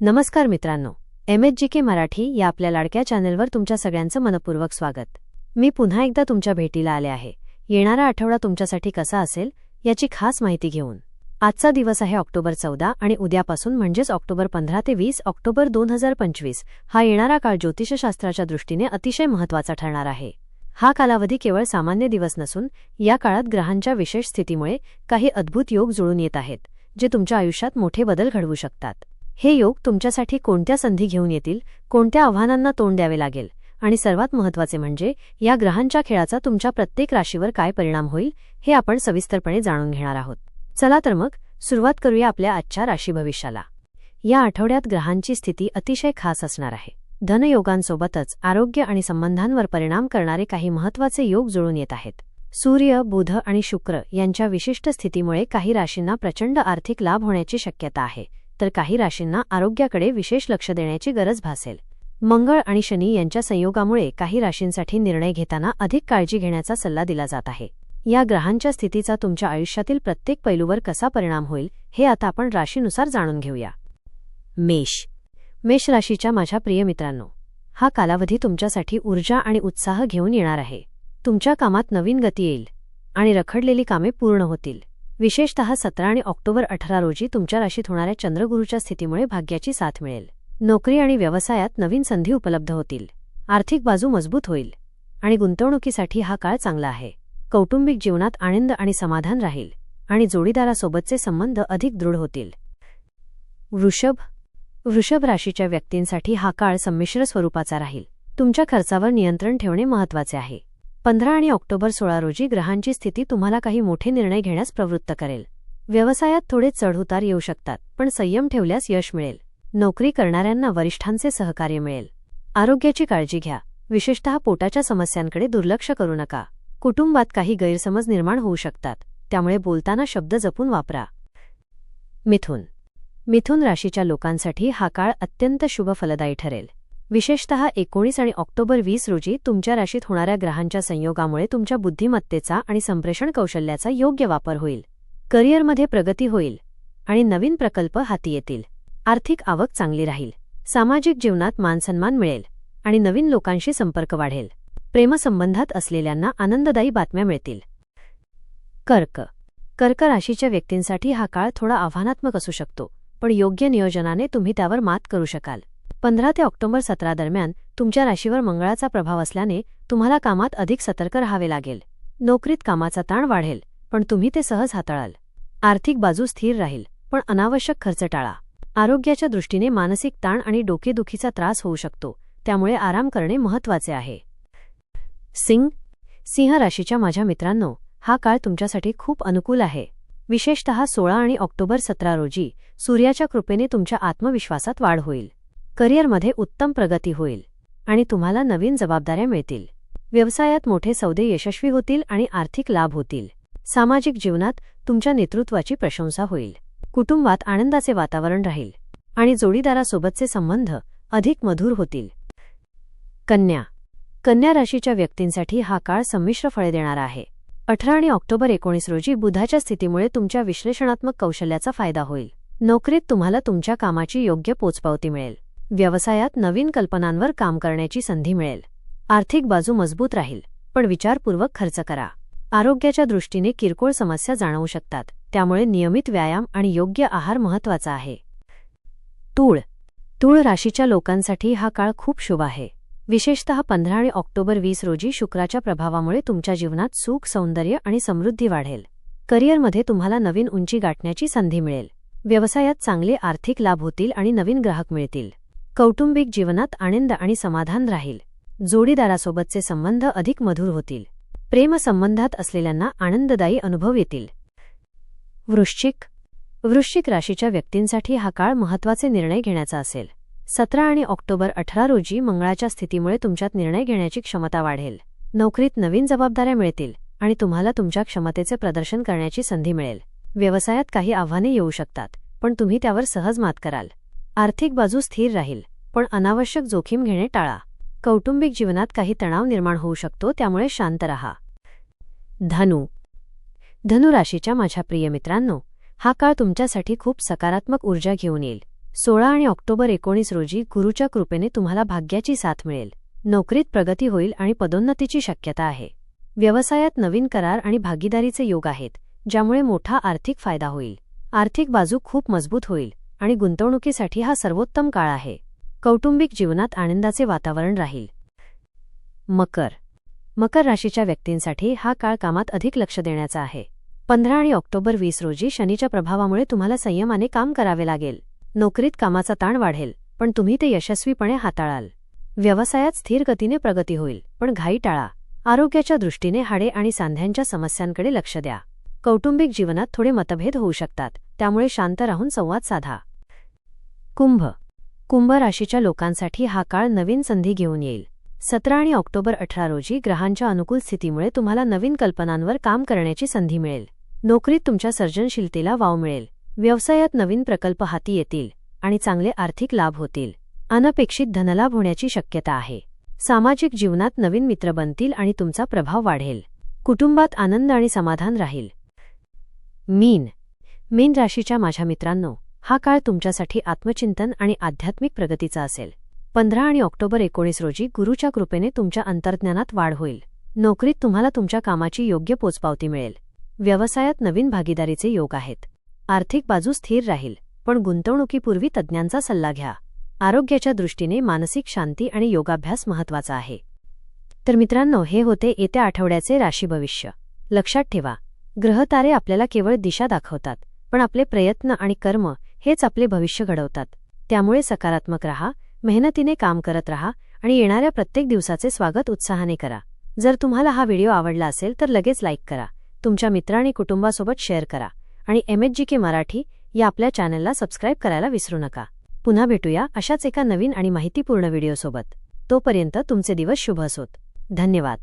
नमस्कार मित्रांनो M H G K Marathi या आपल्या लाडक्या चॅनेलवर तुमच्या सगळ्यांचं मनपूर्वक स्वागत. मी पुन्हा एकदा तुमच्या भेटीला आले आहे. येणारा आठवडा तुमच्यासाठी कसा असेल याची खास माहिती घेऊन. आजचा दिवस आहे ऑक्टोबर चौदा आणि उद्यापासून म्हणजेच ऑक्टोबर पंधरा ते वीस ऑक्टोबर दोन हजार पंचवीस. हा येणारा काळ ज्योतिषशास्त्राच्या दृष्टीने अतिशय महत्त्वाचा ठरणार आहे. हा कालावधी केवळ सामान्य दिवस नसून या काळात ग्रहांच्या विशेष स्थितीमुळे काही अद्भुत योग जुळून येत आहेत जे तुमच्या आयुष्यात मोठे बदल घडवू शकतात. हे योग तुमच्यासाठी कोणत्या संधी घेऊन येतील कोणत्या आव्हानांना तोंड द्यावे लागेल? आणि सर्वात महत्त्वाचे म्हणजे या ग्रहांच्या खेळाचा तुमच्या प्रत्येक राशीवर काय परिणाम होईल हे आपण सविस्तरपणे जाणून घेणार आहोत. चला तर मग सुरुवात करूया आपल्या आजच्या राशी भविष्याला. या आठवड्यात ग्रहांची स्थिती अतिशय खास असणार आहे. धनयोगांसोबतच आरोग्य आणि संबंधांवर परिणाम करणारे काही महत्त्वाचे योग जुळून येत आहेत. सूर्य बुध आणि शुक्र यांच्या विशिष्ट स्थितीमुळे काही राशींना प्रचंड आर्थिक लाभ होण्याची शक्यता आहे. तर काही राशींना आरोग्याकडे विशेष लक्ष देण्याची गरज भासेल. मंगळ आणि शनी यांच्या संयोगामुळे काही राशींसाठी निर्णय घेताना अधिक काळजी घेण्याचा सल्ला दिला जात आहे. या ग्रहांच्या स्थितीचा तुमच्या आयुष्यातील प्रत्येक पैलूवर कसा परिणाम होईल हे आता आपण राशीनुसार जाणून घेऊया. मेष. मेष राशीच्या माझ्या प्रिय मित्रांनो हा कालावधी तुमच्यासाठी ऊर्जा आणि उत्साह घेऊन येणार आहे. तुमच्या कामात नवीन गती येईल आणि रखडलेली कामे पूर्ण होतील. विशेषतः सतरा आणि ऑक्टोबर अठरा रोजी तुमच्या राशीत होणाऱ्या चंद्रगुरूच्या स्थितीमुळे भाग्याची साथ मिळेल. नोकरी आणि व्यवसायात नवीन संधी उपलब्ध होतील. आर्थिक बाजू मजबूत होईल. आणि गुंतवणुकीसाठी हा काळ चांगला आहे. कौटुंबिक जीवनात आनंद आणि समाधान राहील. आणि जोडीदारासोबतचे संबंध अधिक दृढ होतील. वृषभ वृषभ राशीच्या व्यक्तींसाठी हा काळ संमिश्र स्वरूपाचा राहील. तुमच्या खर्चावर नियंत्रण ठेवणे महत्त्वाचे आहे. पंधरा आणि ऑक्टोबर सोळा रोजी ग्रहांची स्थिती तुम्हाला काही मोठे निर्णय घेण्यास प्रवृत्त करेल. व्यवसायात थोडे चढउतार येऊ शकतात पण संयम ठेवल्यास यश मिळेल. नोकरी करणाऱ्यांना वरिष्ठांचे सहकार्य मिळेल. आरोग्याची काळजी घ्या. विशेषतः पोटाच्या समस्यांकडे दुर्लक्ष करू नका. कुटुंबात काही गैरसमज निर्माण होऊ शकतात त्यामुळे बोलताना शब्द जपून वापरा. मिथुन. मिथुन राशीच्या लोकांसाठी हा काळ अत्यंत शुभ फलदायी ठरेल. विशेषतः एकोणीस आणि ऑक्टोबर वीस रोजी तुमच्या राशीत होणाऱ्या ग्रहांच्या संयोगामुळे तुमच्या बुद्धिमत्तेचा आणि संप्रेषण कौशल्याचा योग्य वापर होईल. करिअरमध्ये प्रगती होईल आणि नवीन प्रकल्प हाती येतील. आर्थिक आवक चांगली राहील. सामाजिक जीवनात मानसन्मान मिळेल आणि नवीन लोकांशी संपर्क वाढेल. प्रेमसंबंधात असलेल्यांना आनंददायी बातम्या मिळतील. कर्क. कर्क राशीच्या व्यक्तींसाठी हा काळ थोडा आव्हानात्मक असू शकतो पण योग्य नियोजनाने तुम्ही त्यावर मात करू शकाल. पंधरा ते ऑक्टोबर सतरा दरम्यान तुमच्या राशीवर मंगळाचा प्रभाव असल्याने तुम्हाला कामात अधिक सतर्क राहावे लागेल. नोकरीत कामाचा ताण वाढेल पण तुम्ही ते सहज हाताळाल. आर्थिक बाजू स्थिर राहील पण अनावश्यक खर्च टाळा. आरोग्याच्या दृष्टीने मानसिक ताण आणि डोकेदुखीचा त्रास होऊ शकतो त्यामुळे आराम करणे महत्त्वाचे आहे. सिंग सिंह राशीच्या माझ्या मित्रांनो हा काळ तुमच्यासाठी खूप अनुकूल आहे. विशेषतः सोळा आणि ऑक्टोबर सतरा रोजी सूर्याच्या कृपेने तुमच्या आत्मविश्वासात वाढ होईल. करिअरमध्ये उत्तम प्रगती होईल आणि तुम्हाला नवीन जबाबदाऱ्या मिळतील. व्यवसायात मोठे सौदे यशस्वी होतील आणि आर्थिक लाभ होतील. सामाजिक जीवनात तुमच्या नेतृत्वाची प्रशंसा होईल. कुटुंबात आनंदाचे वातावरण राहील आणि जोडीदारासोबतचे संबंध अधिक मधुर होतील. कन्या. कन्या राशीच्या व्यक्तींसाठी हा काळ संमिश्र फळे देणारा आहे. अठरा आणि ऑक्टोबर एकोणीस रोजी बुधाच्या स्थितीमुळे तुमच्या विश्लेषणात्मक कौशल्याचा फायदा होईल. नोकरीत तुम्हाला तुमच्या कामाची योग्य पोचपावती मिळेल. व्यवसायात नवीन कल्पनांवर काम करण्याची संधी मिळेल. आर्थिक बाजू मजबूत राहील पण विचारपूर्वक खर्च करा. आरोग्याच्या दृष्टीने किरकोळ समस्या जाणवू शकतात त्यामुळे नियमित व्यायाम आणि योग्य आहार महत्त्वाचा आहे. तूळ. तूळ राशीच्या लोकांसाठी हा काळ खूप शुभ आहे. विशेषतः पंधरा आणि ऑक्टोबर वीस रोजी शुक्राच्या प्रभावामुळे तुमच्या जीवनात सुख सौंदर्य आणि समृद्धी वाढेल. करिअरमध्ये तुम्हाला नवीन उंची गाठण्याची संधी मिळेल. व्यवसायात चांगले आर्थिक लाभ होतील आणि नवीन ग्राहक मिळतील. कौटुंबिक जीवनात आनंद आणि समाधान राहील. जोडीदारासोबतचे संबंध अधिक मधुर होतील. प्रेमसंबंधात असलेल्यांना आनंददायी अनुभव येतील. वृश्चिक वृश्चिक राशीच्या व्यक्तींसाठी हा काळ महत्त्वाचे निर्णय घेण्याचा असेल. सतरा आणि ऑक्टोबर अठरा रोजी मंगळाच्या स्थितीमुळे तुमच्यात निर्णय घेण्याची क्षमता वाढेल. नोकरीत नवीन जबाबदाऱ्या मिळतील आणि तुम्हाला तुमच्या क्षमतेचे प्रदर्शन करण्याची संधी मिळेल. व्यवसायात काही आव्हाने येऊ शकतात पण तुम्ही त्यावर सहज मात कराल. आर्थिक बाजू स्थिर राहील पण अनावश्यक जोखीम घेणे टाळा. कौटुंबिक जीवनात काही तणाव निर्माण होऊ शकतो त्यामुळे शांत रहा. धनु. धनु राशीच्या माझ्या प्रिय मित्रांनो हा काळ तुमच्यासाठी खूप सकारात्मक ऊर्जा घेऊन येईल. सोळा आणि ऑक्टोबर एकोणीस रोजी गुरुच्या कृपेने तुम्हाला भाग्याची साथ मिळेल. नोकरीत प्रगती होईल आणि पदोन्नतीची शक्यता आहे. व्यवसायात नवीन करार आणि भागीदारीचे योग आहेत ज्यामुळे मोठा आर्थिक फायदा होईल. आर्थिक बाजू खूप मजबूत होईल. आणि गुंतवणुकीसाठी हा सर्वोत्तम काळ आहे. कौटुंबिक जीवनात आनंदाचे वातावरण राहील. मकर. मकर राशीच्या व्यक्तींसाठी हा काळ कामात अधिक लक्ष देण्याचा आहे. पंधरा आणि ऑक्टोबर वीस रोजी शनीच्या प्रभावामुळे तुम्हाला संयमाने काम करावे लागेल. नोकरीत कामाचा ताण वाढेल पण तुम्ही ते यशस्वीपणे हाताळाल. व्यवसायात स्थिर गतीने प्रगती होईल पण घाई टाळा. आरोग्याच्या दृष्टीने हाडे आणि सांध्यांच्या समस्यांकडे लक्ष द्या. कौटुंबिक जीवनात थोडे मतभेद होऊ शकतात त्यामुळे शांत राहून संवाद साधा. कुंभ. कुंभ राशीच्या लोकांसाठी हा काळ नवीन संधी घेऊन येईल. सतरा आणि ऑक्टोबर अठरा रोजी ग्रहांच्या अनुकूल स्थितीमुळे तुम्हाला नवीन कल्पनांवर काम करण्याची संधी मिळेल. नोकरीत तुमच्या सर्जनशीलतेला वाव मिळेल. व्यवसायात नवीन प्रकल्प हाती येतील आणि चांगले आर्थिक लाभ होतील. अनपेक्षित धनलाभ होण्याची शक्यता आहे. सामाजिक जीवनात नवीन मित्र बनतील आणि तुमचा प्रभाव वाढेल. कुटुंबात आनंद आणि समाधान राहील. मीन. मीन राशीच्या माझ्या मित्रांनो हा काळ तुमच्यासाठी आत्मचिंतन आणि आध्यात्मिक प्रगतीचा असेल. पंधरा आणि ऑक्टोबर एकोणीस रोजी गुरुच्या कृपेने तुमच्या अंतर्ज्ञानात वाढ होईल. नोकरीत तुम्हाला तुमच्या कामाची योग्य पोचपावती मिळेल. व्यवसायात नवीन भागीदारीचे योग आहेत. आर्थिक बाजू स्थिर राहील पण गुंतवणुकीपूर्वी तज्ज्ञांचा सल्ला घ्या. आरोग्याच्या दृष्टीने मानसिक शांती आणि योगाभ्यास महत्त्वाचा आहे. तर मित्रांनो हे होते येत्या आठवड्याचे राशी भविष्य. लक्षात ठेवा ग्रहतारे आपल्याला केवळ दिशा दाखवतात पण आपले प्रयत्न आणि कर्म हेच आपले भविष्य घडवतात. त्यामुळे सकारात्मक रहा मेहनतीने काम करत रहा आणि येणाऱ्या प्रत्येक दिवसाचे स्वागत उत्साहाने करा. जर तुम्हाला हा व्हिडिओ आवडला असेल तर लगेच लाईक करा. तुमच्या मित्र आणि कुटुंबासोबत शेअर करा आणि एमएचजी के मराठी या आपल्या चॅनलला सबस्क्राईब करायला विसरू नका. पुन्हा भेटूया अशाच एका नवीन आणि माहितीपूर्ण व्हिडिओसोबत. तोपर्यंत तुमचे दिवस शुभ असोत. धन्यवाद.